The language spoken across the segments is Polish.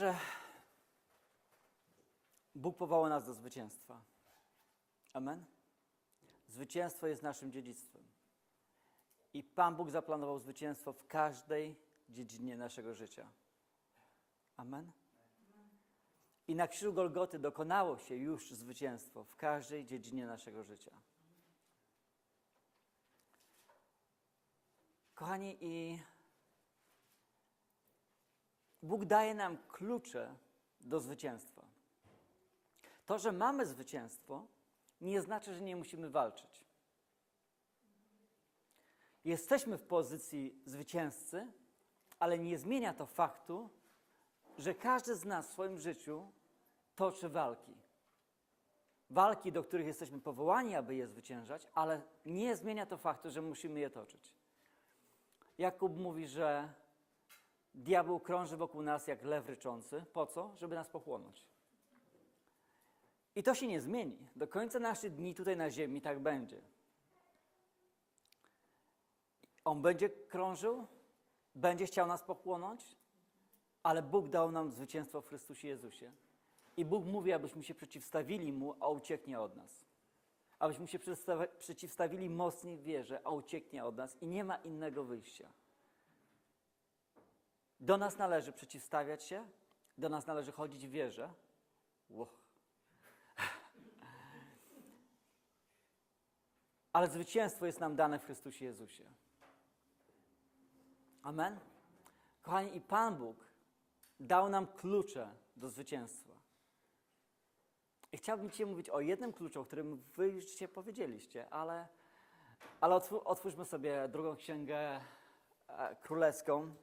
że Bóg powołał nas do zwycięstwa. Amen? Zwycięstwo jest naszym dziedzictwem. I Pan Bóg zaplanował zwycięstwo w każdej dziedzinie naszego życia. Amen? I na krzyżu Golgoty dokonało się już zwycięstwo w każdej dziedzinie naszego życia. Kochani, i Bóg daje nam klucze do zwycięstwa. To, że mamy zwycięstwo, nie znaczy, że nie musimy walczyć. Jesteśmy w pozycji zwycięzcy, ale nie zmienia to faktu, że każdy z nas w swoim życiu toczy walki. Walki, do których jesteśmy powołani, aby je zwyciężać, ale nie zmienia to faktu, że musimy je toczyć. Jakub mówi, że diabeł krąży wokół nas jak lew ryczący. Po co? Żeby nas pochłonąć. I to się nie zmieni. Do końca naszych dni tutaj na ziemi tak będzie. On będzie krążył, będzie chciał nas pochłonąć, ale Bóg dał nam zwycięstwo w Chrystusie Jezusie. I Bóg mówi, abyśmy się przeciwstawili Mu, a ucieknie od nas. Abyśmy się przeciwstawili mocniej wierze, a ucieknie od nas. I nie ma innego wyjścia. Do nas należy przeciwstawiać się, do nas należy chodzić w wierze. Ale zwycięstwo jest nam dane w Chrystusie Jezusie. Amen? Kochani, i Pan Bóg dał nam klucze do zwycięstwa. I chciałbym Ci mówić o jednym kluczu, o którym Wy już dzisiaj powiedzieliście, ale, ale otw- otwórzmy sobie drugą księgę e, królewską.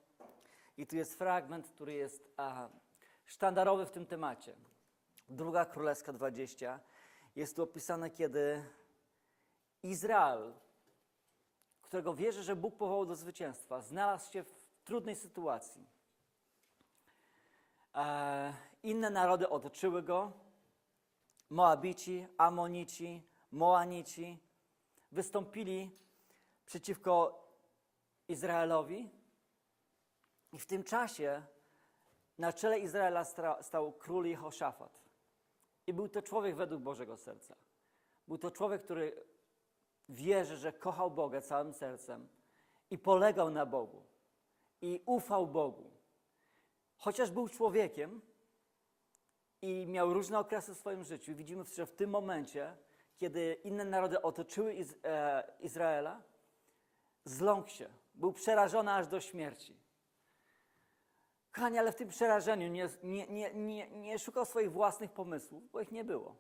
I tu jest fragment, który jest e, sztandarowy w tym temacie. Druga Królewska 20. Jest tu opisane, kiedy Izrael, którego wierzy, że Bóg powołał do zwycięstwa, znalazł się w trudnej sytuacji. E, inne narody otoczyły go. Moabici, Amonici, Moanici wystąpili przeciwko Izraelowi. I w tym czasie na czele Izraela stał król Jehoszafat. I był to człowiek według Bożego serca. Był to człowiek, który wierzy, że kochał Boga całym sercem i polegał na Bogu i ufał Bogu. Chociaż był człowiekiem i miał różne okresy w swoim życiu, widzimy, że w tym momencie, kiedy inne narody otoczyły e, Izraela, zląkł się. Był przerażony aż do śmierci. Kochani, ale w tym przerażeniu nie, nie, nie, nie, szukał swoich własnych pomysłów, bo ich nie było.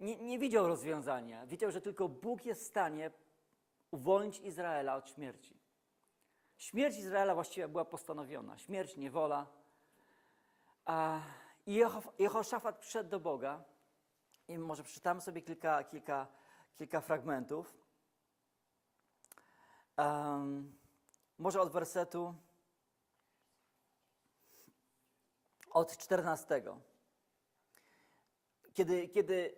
Nie, nie widział rozwiązania. Widział, że tylko Bóg jest w stanie uwolnić Izraela od śmierci. Śmierć Izraela właściwie była postanowiona. Śmierć, niewola. I Jeho- Jehoszafat przyszedł do Boga i może przeczytamy sobie kilka, kilka, kilka fragmentów. Em, może od wersetu od 14. Kiedy, kiedy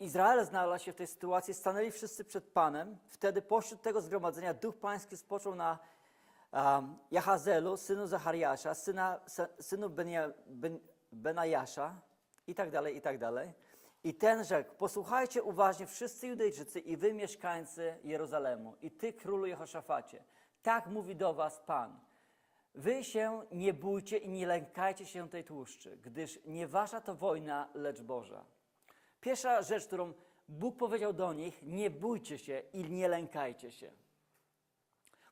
Izrael znalazł się w tej sytuacji, stanęli wszyscy przed Panem. Wtedy pośród tego zgromadzenia Duch Pański spoczął na um, Jahazelu, synu Zachariasza, syna, sy- synu Benia, ben, Benajasza i tak dalej, i tak dalej. I ten rzekł, posłuchajcie uważnie wszyscy Judejczycy i wy mieszkańcy Jeruzalemu i ty królu Jehoszafacie. Tak mówi do was Pan. Wy się nie bójcie i nie lękajcie się tej tłuszczy, gdyż nie wasza to wojna, lecz Boża. Pierwsza rzecz, którą Bóg powiedział do nich, nie bójcie się i nie lękajcie się.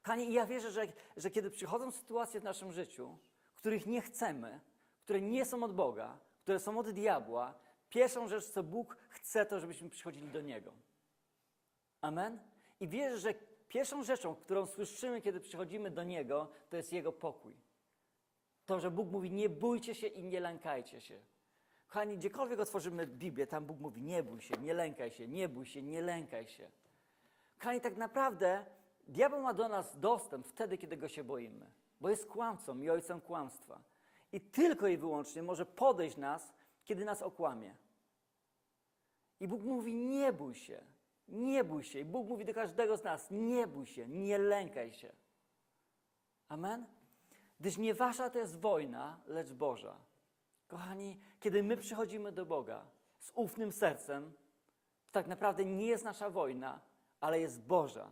Kochani, ja wierzę, że, że kiedy przychodzą sytuacje w naszym życiu, których nie chcemy, które nie są od Boga, które są od diabła, pierwszą rzecz, co Bóg chce, to żebyśmy przychodzili do Niego. Amen? I wierzę, że pierwszą rzeczą, którą słyszymy, kiedy przychodzimy do Niego, to jest Jego pokój. To, że Bóg mówi, nie bójcie się i nie lękajcie się. Kochani, gdziekolwiek otworzymy Biblię, tam Bóg mówi, nie bój się, nie lękaj się, nie bój się, nie lękaj się. Kochani, tak naprawdę diabeł ma do nas dostęp wtedy, kiedy go się boimy, bo jest kłamcą i ojcem kłamstwa. I tylko i wyłącznie może podejść nas, kiedy nas okłamie. I Bóg mówi, nie bój się, nie bój się. I Bóg mówi do każdego z nas, nie bój się, nie lękaj się. Amen? Gdyż nie wasza to jest wojna, lecz Boża. Kochani, kiedy my przychodzimy do Boga z ufnym sercem, tak naprawdę nie jest nasza wojna, ale jest Boża.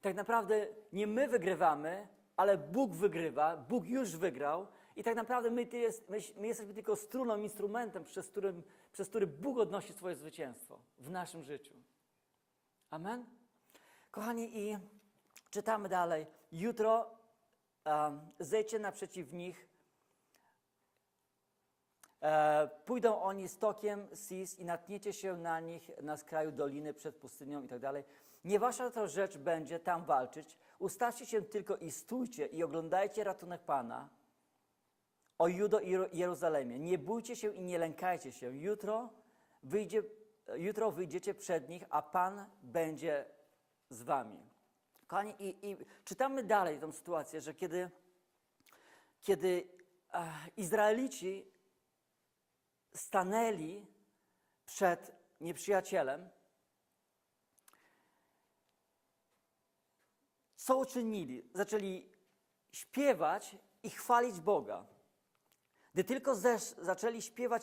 Tak naprawdę nie my wygrywamy, ale Bóg wygrywa, Bóg już wygrał i tak naprawdę my, jest, my jesteśmy tylko struną, instrumentem, przez, którym, przez który Bóg odnosi swoje zwycięstwo w naszym życiu. Amen? Kochani, i czytamy dalej. Jutro um, zejdźcie naprzeciw nich. E, pójdą oni stokiem Sis i natniecie się na nich na skraju doliny przed pustynią i tak dalej. Nie wasza to rzecz będzie tam walczyć. Ustawcie się tylko i stójcie i oglądajcie ratunek Pana. O Judo i Jeruzalemie. Nie bójcie się i nie lękajcie się. Jutro, wyjdzie, jutro wyjdziecie przed nich, a Pan będzie z wami. Kochani, i, i czytamy dalej tę sytuację, że kiedy, kiedy e, Izraelici stanęli przed nieprzyjacielem, co uczynili? Zaczęli śpiewać i chwalić Boga. Gdy tylko zaczęli śpiewać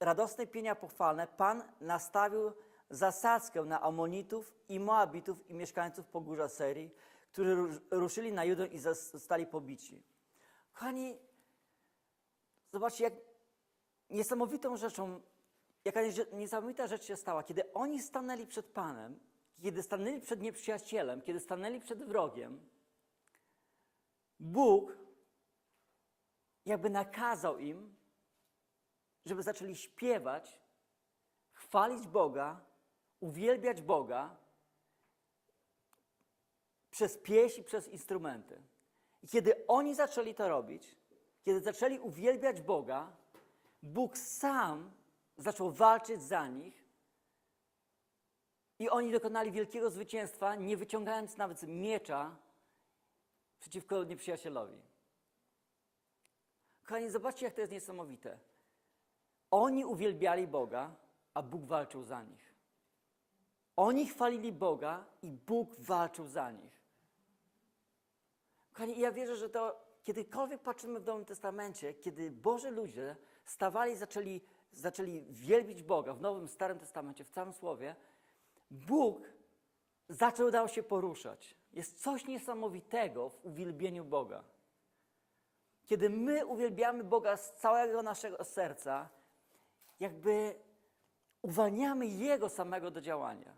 radosne pienia pochwalne, Pan nastawił zasadzkę na Amonitów i Moabitów i mieszkańców pogórza Serii, którzy ru- ruszyli na Judę i zostali pobici. Kochani, zobaczcie, jak niesamowitą rzeczą, jaka niesamowita rzecz się stała, kiedy oni stanęli przed Panem, kiedy stanęli przed nieprzyjacielem, kiedy stanęli przed wrogiem, Bóg jakby nakazał im, żeby zaczęli śpiewać, chwalić Boga, uwielbiać Boga przez pieśń i przez instrumenty. I kiedy oni zaczęli to robić, kiedy zaczęli uwielbiać Boga, Bóg sam zaczął walczyć za nich i oni dokonali wielkiego zwycięstwa, nie wyciągając nawet miecza przeciwko nieprzyjacielowi. Kochani, zobaczcie, jak to jest niesamowite. Oni uwielbiali Boga, a Bóg walczył za nich. Oni chwalili Boga i Bóg walczył za nich. Kochani, ja wierzę, że to kiedykolwiek patrzymy w Nowym Testamencie, kiedy Boży ludzie stawali i zaczęli, zaczęli wielbić Boga w Nowym, Starym Testamencie, w całym Słowie, Bóg zaczął dał się poruszać. Jest coś niesamowitego w uwielbieniu Boga. Kiedy my uwielbiamy Boga z całego naszego serca, jakby uwalniamy Jego samego do działania.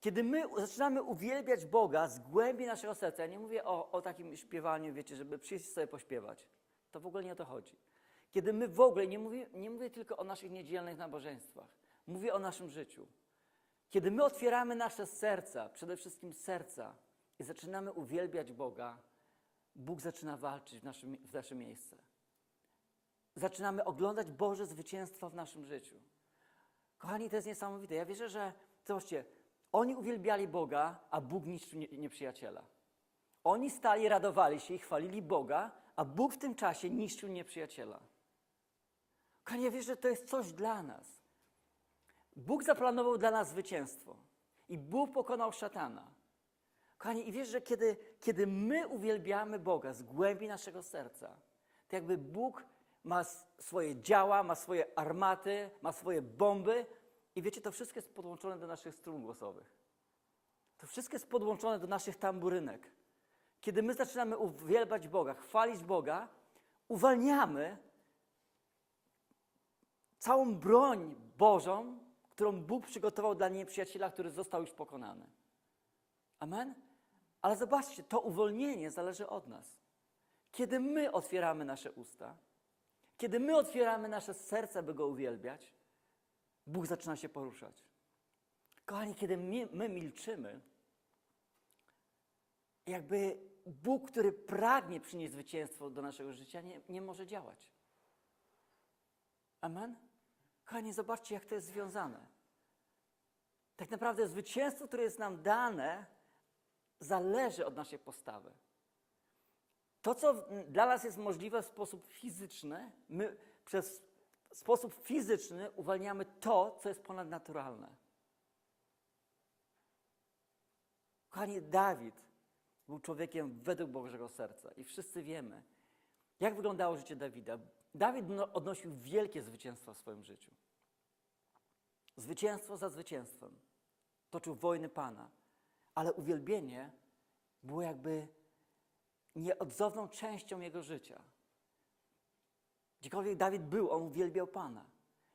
Kiedy my zaczynamy uwielbiać Boga z głębi naszego serca, ja nie mówię o, o takim śpiewaniu, wiecie, żeby przyjść sobie pośpiewać. To w ogóle nie o to chodzi. Kiedy my w ogóle, nie mówię, nie mówię tylko o naszych niedzielnych nabożeństwach, mówię o naszym życiu. Kiedy my otwieramy nasze serca, przede wszystkim serca, i zaczynamy uwielbiać Boga, Bóg zaczyna walczyć w, naszym, w nasze miejsce. Zaczynamy oglądać Boże zwycięstwa w naszym życiu. Kochani, to jest niesamowite. Ja wierzę, że, zobaczcie, oni uwielbiali Boga, a Bóg niszczył nie- nieprzyjaciela. Oni stali, radowali się i chwalili Boga, a Bóg w tym czasie niszczył nieprzyjaciela. Kochani, ja wierzę, że to jest coś dla nas. Bóg zaplanował dla nas zwycięstwo i Bóg pokonał szatana. Kochani, i wiesz, że kiedy, kiedy my uwielbiamy Boga z głębi naszego serca, to jakby Bóg ma swoje działa, ma swoje armaty, ma swoje bomby i wiecie, to wszystko jest podłączone do naszych strun głosowych. To wszystko jest podłączone do naszych tamburynek. Kiedy my zaczynamy uwielbiać Boga, chwalić Boga, uwalniamy całą broń Bożą, którą Bóg przygotował dla nieprzyjaciela, który został już pokonany. Amen? Ale zobaczcie, to uwolnienie zależy od nas. Kiedy my otwieramy nasze usta, kiedy my otwieramy nasze serce, by Go uwielbiać, Bóg zaczyna się poruszać. Kochani, kiedy my, my milczymy, jakby Bóg, który pragnie przynieść zwycięstwo do naszego życia, nie, nie może działać. Amen? Kochani, zobaczcie, jak to jest związane. Tak naprawdę zwycięstwo, które jest nam dane, zależy od naszej postawy. To, co dla nas jest możliwe w sposób fizyczny, my przez sposób fizyczny uwalniamy to, co jest ponadnaturalne. Kochani, Dawid Był człowiekiem według Bożego serca. I wszyscy wiemy, jak wyglądało życie Dawida. Dawid no- odnosił wielkie zwycięstwa w swoim życiu. Zwycięstwo za zwycięstwem. Toczył wojny Pana. Ale uwielbienie było jakby nieodzowną częścią jego życia. Gdziekolwiek Dawid był, on uwielbiał Pana.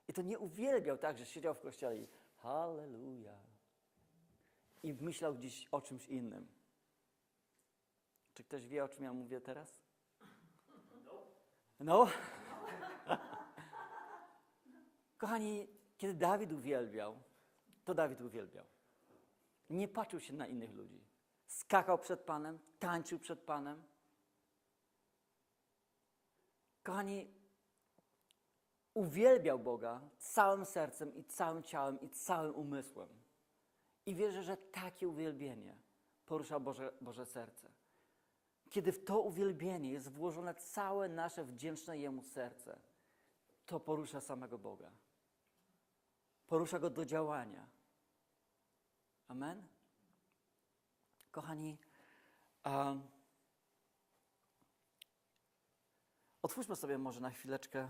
I to nie uwielbiał tak, że siedział w kościele i halleluja. I myślał gdzieś o czymś innym. Czy ktoś wie, o czym ja mówię teraz? No? Kochani, kiedy Dawid uwielbiał, to Dawid uwielbiał. Nie patrzył się na innych ludzi. Skakał przed Panem, tańczył przed Panem. Kochani, uwielbiał Boga całym sercem i całym ciałem i całym umysłem. I wierzę, że takie uwielbienie porusza Boże, Boże serce. Kiedy w to uwielbienie jest włożone całe nasze wdzięczne Jemu serce, to porusza samego Boga. Porusza Go do działania. Amen? Kochani, um, otwórzmy sobie może na chwileczkę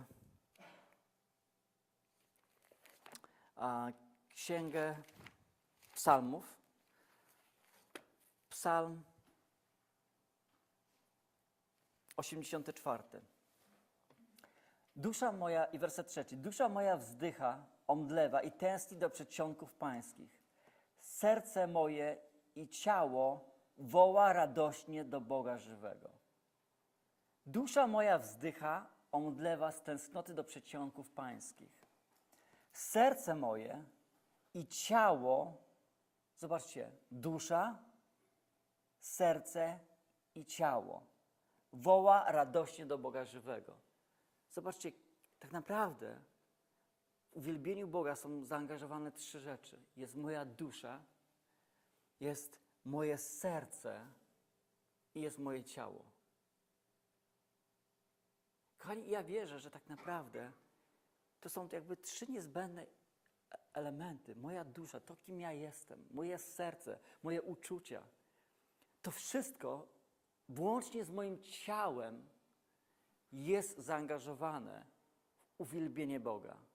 Księgę Psalmów. Psalm 84. Dusza moja, i werset trzeci, dusza moja wzdycha, omdlewa i tęskni do przedsionków pańskich. Serce moje i ciało woła radośnie do Boga żywego. Dusza moja wzdycha, omdlewa z tęsknoty do przedsionków pańskich. Serce moje i ciało, zobaczcie, dusza, serce i ciało woła radośnie do Boga żywego. Zobaczcie, tak naprawdę w uwielbieniu Boga są zaangażowane trzy rzeczy. Jest moja dusza, jest moje serce i jest moje ciało. Kochani, ja wierzę, że tak naprawdę to są jakby trzy niezbędne elementy. Moja dusza, to kim ja jestem, moje serce, moje uczucia. To wszystko, włącznie z moim ciałem, jest zaangażowane w uwielbienie Boga.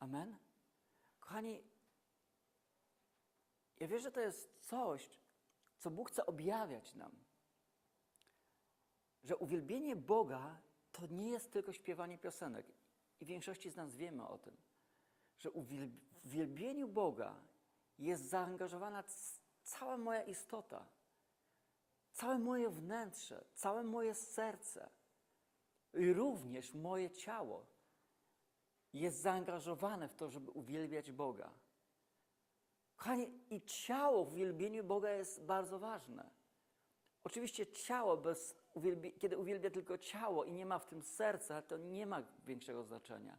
Amen? Kochani, ja wierzę, że to jest coś, co Bóg chce objawiać nam. Że uwielbienie Boga to nie jest tylko śpiewanie piosenek. I większości z nas wiemy o tym. Że w uwielbieniu Boga jest zaangażowana cała moja istota, całe moje wnętrze, całe moje serce i również moje ciało jest zaangażowane w to, żeby uwielbiać Boga. Kochani, i ciało w uwielbieniu Boga jest bardzo ważne. Oczywiście ciało, bez kiedy uwielbia tylko ciało i nie ma w tym serca, to nie ma większego znaczenia.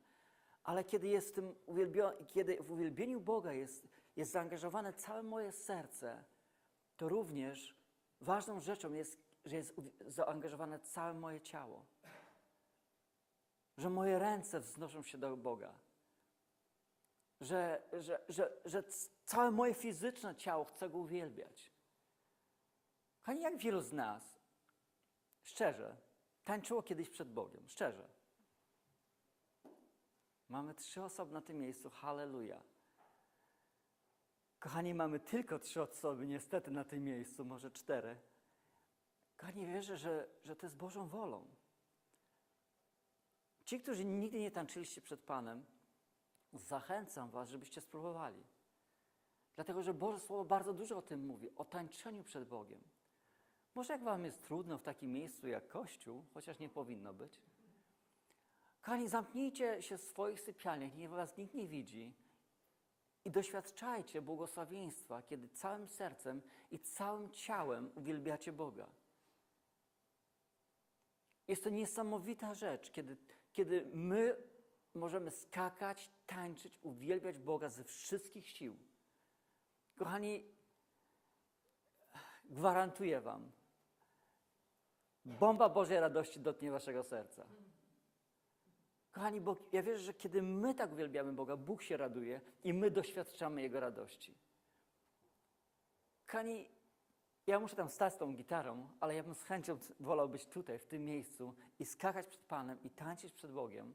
Ale kiedy, jest w tym uwielbio- kiedy w uwielbieniu Boga jest, jest zaangażowane całe moje serce, to również ważną rzeczą jest, że jest zaangażowane całe moje ciało. Że moje ręce wznoszą się do Boga. Że, że, że, że całe moje fizyczne ciało chce Go uwielbiać. Kochani, jak wielu z nas, szczerze, tańczyło kiedyś przed Bogiem? Szczerze. Mamy trzy osoby na tym miejscu, halleluja. Kochani, mamy tylko trzy osoby niestety na tym miejscu, może cztery. Kochani, wierzę, że, że to jest Bożą wolą. Ci, którzy nigdy nie tańczyliście przed Panem, zachęcam Was, żebyście spróbowali. Dlatego, że Boże Słowo bardzo dużo o tym mówi, o tańczeniu przed Bogiem. Może jak Wam jest trudno w takim miejscu jak Kościół, chociaż nie powinno być. Kochani, zamknijcie się w swoich sypialniach, niech Was nikt nie widzi i doświadczajcie błogosławieństwa, kiedy całym sercem i całym ciałem uwielbiacie Boga. Jest to niesamowita rzecz, kiedy, kiedy my możemy skakać, tańczyć, uwielbiać Boga ze wszystkich sił. Kochani, gwarantuję Wam, bomba Bożej radości dotknie Waszego serca. Kochani, bo ja wierzę, że kiedy my tak uwielbiamy Boga, Bóg się raduje i my doświadczamy Jego radości. Kochani, ja muszę tam stać z tą gitarą, ale ja bym z chęcią wolał być tutaj, w tym miejscu i skakać przed Panem i tańczyć przed Bogiem,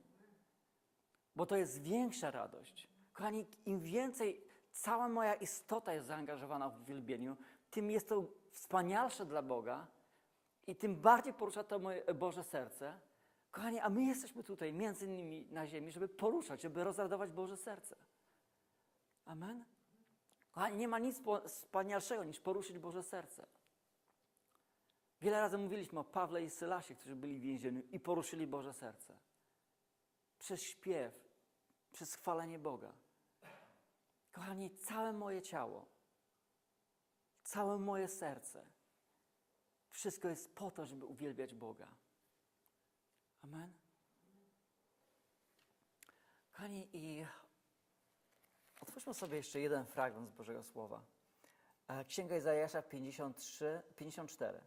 bo to jest większa radość. Kochani, im więcej cała moja istota jest zaangażowana w uwielbieniu, tym jest to wspanialsze dla Boga i tym bardziej porusza to moje Boże serce. Kochani, a my jesteśmy tutaj między innymi na ziemi, żeby poruszać, żeby rozradować Boże serce. Amen? Kochani, nie ma nic wspanialszego niż poruszyć Boże serce. Wiele razy mówiliśmy o Pawle i Sylasie, którzy byli w więzieniu i poruszyli Boże serce. Przez śpiew, przez chwalenie Boga. Kochani, całe moje ciało, całe moje serce, wszystko jest po to, żeby uwielbiać Boga. Amen. Kochani, i otwórzmy sobie jeszcze jeden fragment z Bożego Słowa. E, Księga Izajasza 53, 54.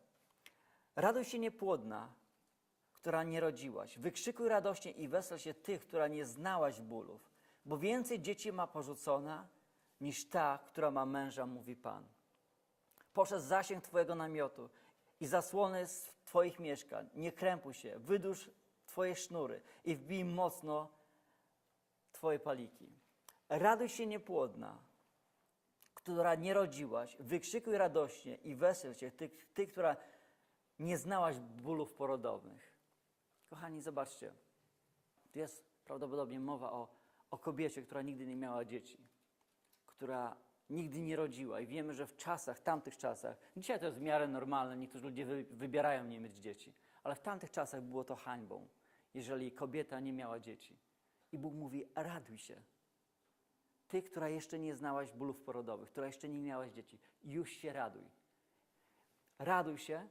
Raduj się niepłodna, która nie rodziłaś. Wykrzykuj radośnie i wesel się tych, która nie znałaś bólów, bo więcej dzieci ma porzucona niż ta, która ma męża, mówi Pan. Poszedł zasięg Twojego namiotu i zasłony z Twoich mieszkań. Nie krępuj się, wydłuż Twoje sznury i wbij mocno Twoje paliki. Raduj się niepłodna, która nie rodziłaś, wykrzykuj radośnie i wesel się, ty, ty która nie znałaś bólów porodowych. Kochani, zobaczcie, tu jest prawdopodobnie mowa o, o kobiecie, która nigdy nie miała dzieci, która nigdy nie rodziła i wiemy, że w czasach, tamtych czasach, dzisiaj to jest w miarę normalne, niektórzy ludzie wy, wybierają nie mieć dzieci, ale w tamtych czasach było to hańbą, jeżeli kobieta nie miała dzieci. I Bóg mówi, raduj się. Ty, która jeszcze nie znałaś bólów porodowych, która jeszcze nie miałaś dzieci, już się raduj. Raduj się,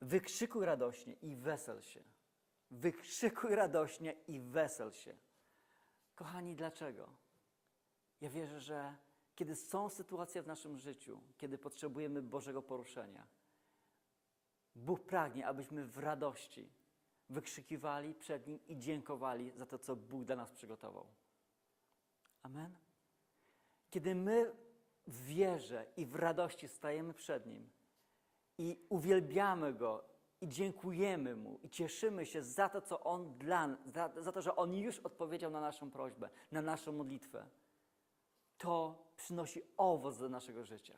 wykrzykuj radośnie i wesel się. Wykrzykuj radośnie i wesel się. Kochani, dlaczego? Ja wierzę, że kiedy są sytuacje w naszym życiu, kiedy potrzebujemy Bożego poruszenia, Bóg pragnie, abyśmy w radości wykrzykiwali przed Nim i dziękowali za to, co Bóg dla nas przygotował. Amen. Kiedy my w wierze i w radości stajemy przed Nim i uwielbiamy Go i dziękujemy Mu i cieszymy się za to, co On dla za, za to, że On już odpowiedział na naszą prośbę, na naszą modlitwę, to przynosi owoc do naszego życia.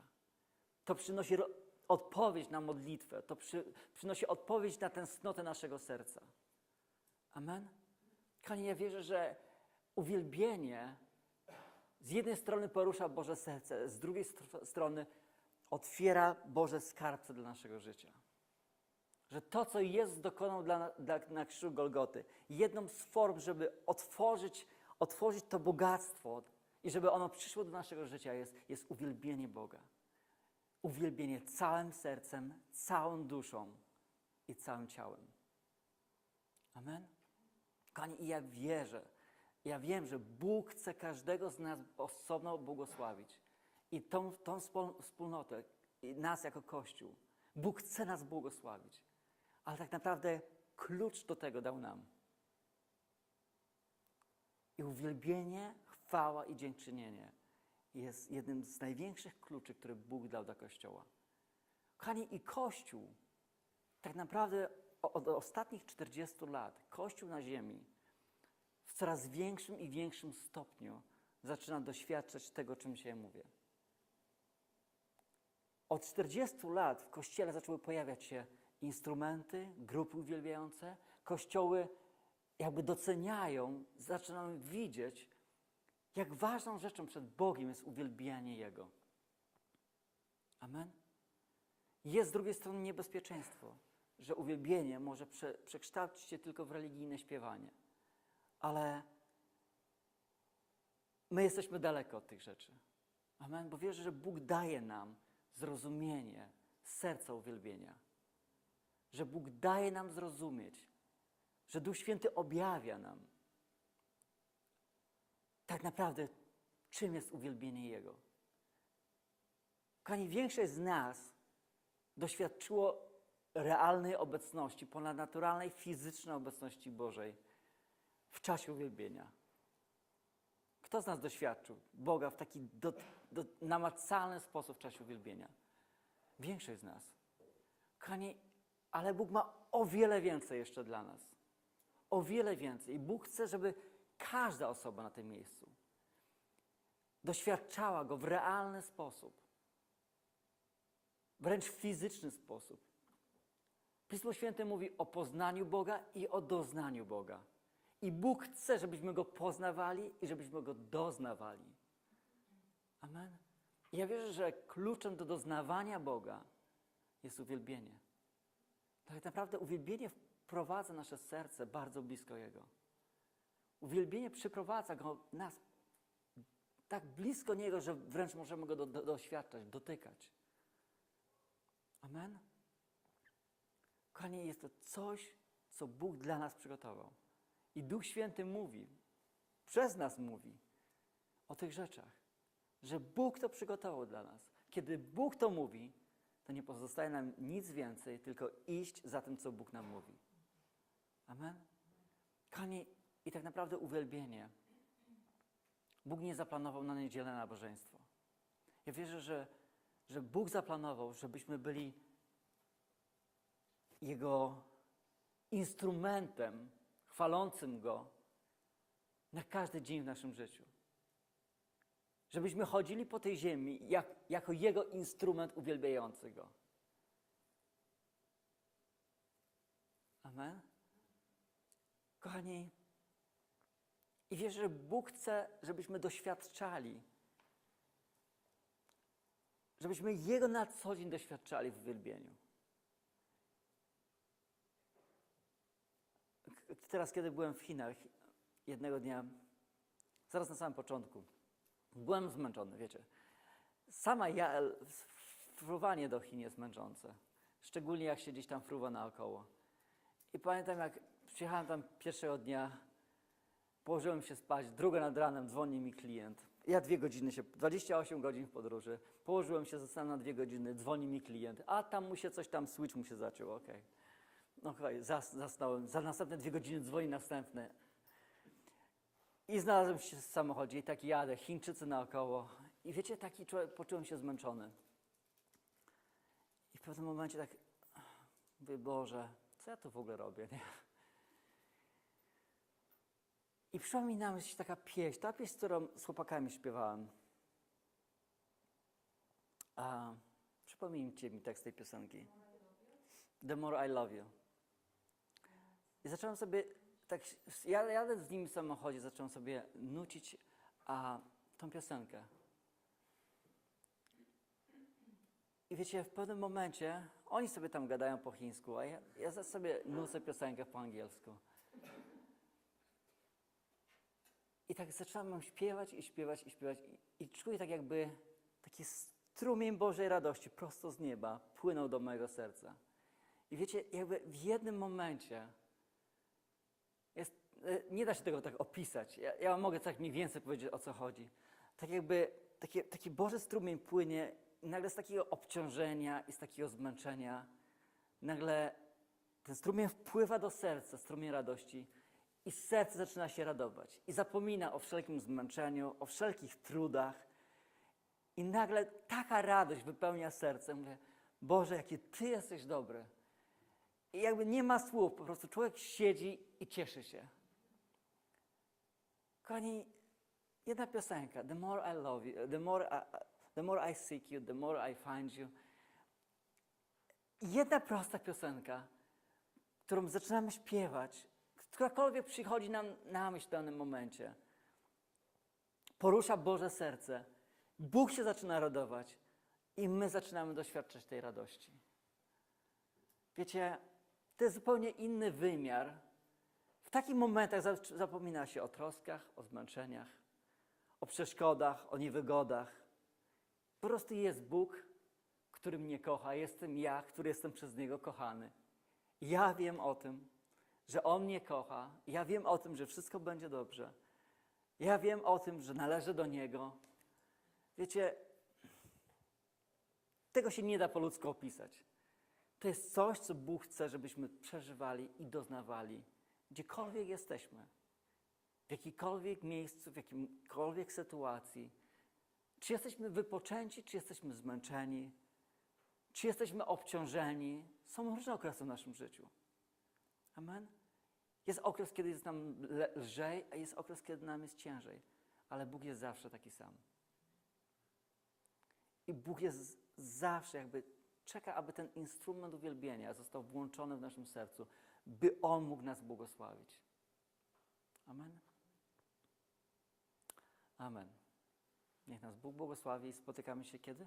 To przynosi odpowiedź na modlitwę, to przy, przynosi odpowiedź na tęsknotę naszego serca. Amen. Kochani, ja wierzę, że uwielbienie z jednej strony porusza Boże serce, z drugiej str- strony otwiera Boże skarbce dla naszego życia. Że to, co jest dokonał dla, dla, na krzyżu Golgoty, jedną z form, żeby otworzyć, otworzyć to bogactwo i żeby ono przyszło do naszego życia, jest, jest uwielbienie Boga. Uwielbienie całym sercem, całą duszą i całym ciałem. Amen. Kochani, i ja wierzę, ja wiem, że Bóg chce każdego z nas osobno błogosławić. I tą, tą wspól- wspólnotę, nas jako Kościół, Bóg chce nas błogosławić. Ale tak naprawdę klucz do tego dał nam. I uwielbienie, chwała i dziękczynienie jest jednym z największych kluczy, które Bóg dał do Kościoła. Kochani, i Kościół, tak naprawdę od ostatnich 40 lat, Kościół na ziemi w coraz większym i większym stopniu zaczyna doświadczać tego, czym dzisiaj mówię. Od 40 lat w Kościele zaczęły pojawiać się instrumenty, grupy uwielbiające. Kościoły jakby doceniają, zaczynają widzieć, jak ważną rzeczą przed Bogiem jest uwielbianie Jego. Amen. Jest z drugiej strony niebezpieczeństwo, że uwielbienie może prze, przekształcić się tylko w religijne śpiewanie. Ale my jesteśmy daleko od tych rzeczy. Amen. Bo wierzę, że Bóg daje nam zrozumienie serca uwielbienia. Że Bóg daje nam zrozumieć, że Duch Święty objawia nam tak naprawdę, czym jest uwielbienie Jego. Kochani, większość z nas doświadczyło realnej obecności, ponadnaturalnej, fizycznej obecności Bożej w czasie uwielbienia. Kto z nas doświadczył Boga w taki do, do, namacalny sposób w czasie uwielbienia? Większość z nas. Kochani, ale Bóg ma o wiele więcej jeszcze dla nas. O wiele więcej. I Bóg chce, żeby każda osoba na tym miejscu doświadczała Go w realny sposób. Wręcz w fizyczny sposób. Pismo Święte mówi o poznaniu Boga i o doznaniu Boga. I Bóg chce, żebyśmy Go poznawali i żebyśmy Go doznawali. Amen. I ja wierzę, że kluczem do doznawania Boga jest uwielbienie. Tak naprawdę uwielbienie wprowadza nasze serce bardzo blisko Jego. Uwielbienie przyprowadza go, nas tak blisko Niego, że wręcz możemy Go do, do, doświadczać, dotykać. Amen? Kochani, jest to coś, co Bóg dla nas przygotował. I Duch Święty mówi, przez nas mówi o tych rzeczach, że Bóg to przygotował dla nas. Kiedy Bóg to mówi, to nie pozostaje nam nic więcej, tylko iść za tym, co Bóg nam mówi. Amen? Kochani, i tak naprawdę uwielbienie. Bóg nie zaplanował na niedzielę nabożeństwo. Ja wierzę, że, że Bóg zaplanował, żebyśmy byli Jego instrumentem chwalącym Go na każdy dzień w naszym życiu. Żebyśmy chodzili po tej ziemi jak, jako Jego instrument uwielbiający Go. Amen. Kochani, i wierzę, że Bóg chce, żebyśmy doświadczali, żebyśmy Jego na co dzień doświadczali w uwielbieniu. Teraz, kiedy byłem w Chinach, jednego dnia, zaraz na samym początku, byłem zmęczony, wiecie. Sama ja, fruwanie do Chin jest męczące. Szczególnie jak się gdzieś tam fruwa naokoło. I pamiętam, jak przyjechałem tam pierwszego dnia, położyłem się spać, druga nad ranem dzwoni mi klient. Ja dwie godziny się, 28 godzin w podróży, położyłem się, zostałem na dwie godziny, dzwoni mi klient, a tam mu się coś tam, switch mu się zaczął, okej. No okej, zas, zasnąłem, za następne dwie godziny dzwoni następny. I znalazłem się w samochodzie i tak jadę, Chińczycy naokoło. I wiecie, taki człowiek, poczułem się zmęczony. I w pewnym momencie tak, mówię, Boże, co ja tu w ogóle robię, nie? I przyszła mi na myśl taka pieśń, ta pieśń, którą z chłopakami śpiewałem. A, przypomnijcie mi tekst tej piosenki. The more I love you. I zacząłem sobie, tak, ja jadę z nimi w samochodzie, zacząłem sobie nucić a, tą piosenkę. I wiecie, w pewnym momencie, oni sobie tam gadają po chińsku, a ja, ja sobie nucę piosenkę po angielsku. I tak zaczynam śpiewać i śpiewać i śpiewać i, i czuję tak jakby taki strumień Bożej radości prosto z nieba płynął do mojego serca. I wiecie, jakby w jednym momencie nie da się tego tak opisać. Ja, ja mogę tak mniej więcej powiedzieć, o co chodzi. Tak jakby taki, taki Boży strumień płynie i nagle z takiego obciążenia i z takiego zmęczenia nagle ten strumień wpływa do serca, strumień radości i serce zaczyna się radować i zapomina o wszelkim zmęczeniu, o wszelkich trudach. I nagle taka radość wypełnia serce. Mówię, Boże, jaki Ty jesteś dobry. I jakby nie ma słów, po prostu człowiek siedzi i cieszy się. Kochani, jedna piosenka, The more I love you, the more I, the more I seek you, the more I find you. Jedna prosta piosenka, którą zaczynamy śpiewać, którakolwiek przychodzi nam na myśl w danym momencie, porusza Boże serce, Bóg się zaczyna radować i my zaczynamy doświadczać tej radości. Wiecie, to jest zupełnie inny wymiar. W takich momentach za- zapomina się o troskach, o zmęczeniach, o przeszkodach, o niewygodach. Po prostu jest Bóg, który mnie kocha, jestem ja, który jestem przez Niego kochany. Ja wiem o tym, że On mnie kocha. Ja wiem o tym, że wszystko będzie dobrze. Ja wiem o tym, że należę do Niego. Wiecie, tego się nie da po ludzku opisać. To jest coś, co Bóg chce, żebyśmy przeżywali i doznawali, gdziekolwiek jesteśmy. w jakikolwiek miejscu, w jakimkolwiek sytuacji, czy jesteśmy wypoczęci, czy jesteśmy zmęczeni, czy jesteśmy obciążeni, są różne okresy w naszym życiu. Amen. Jest okres, kiedy jest nam lżej, a jest okres, kiedy nam jest ciężej. Ale Bóg jest zawsze taki sam. I Bóg jest zawsze jakby czeka, aby ten instrument uwielbienia został włączony w naszym sercu, by On mógł nas błogosławić. Amen. Amen. Niech nas Bóg błogosławi i spotykamy się kiedy?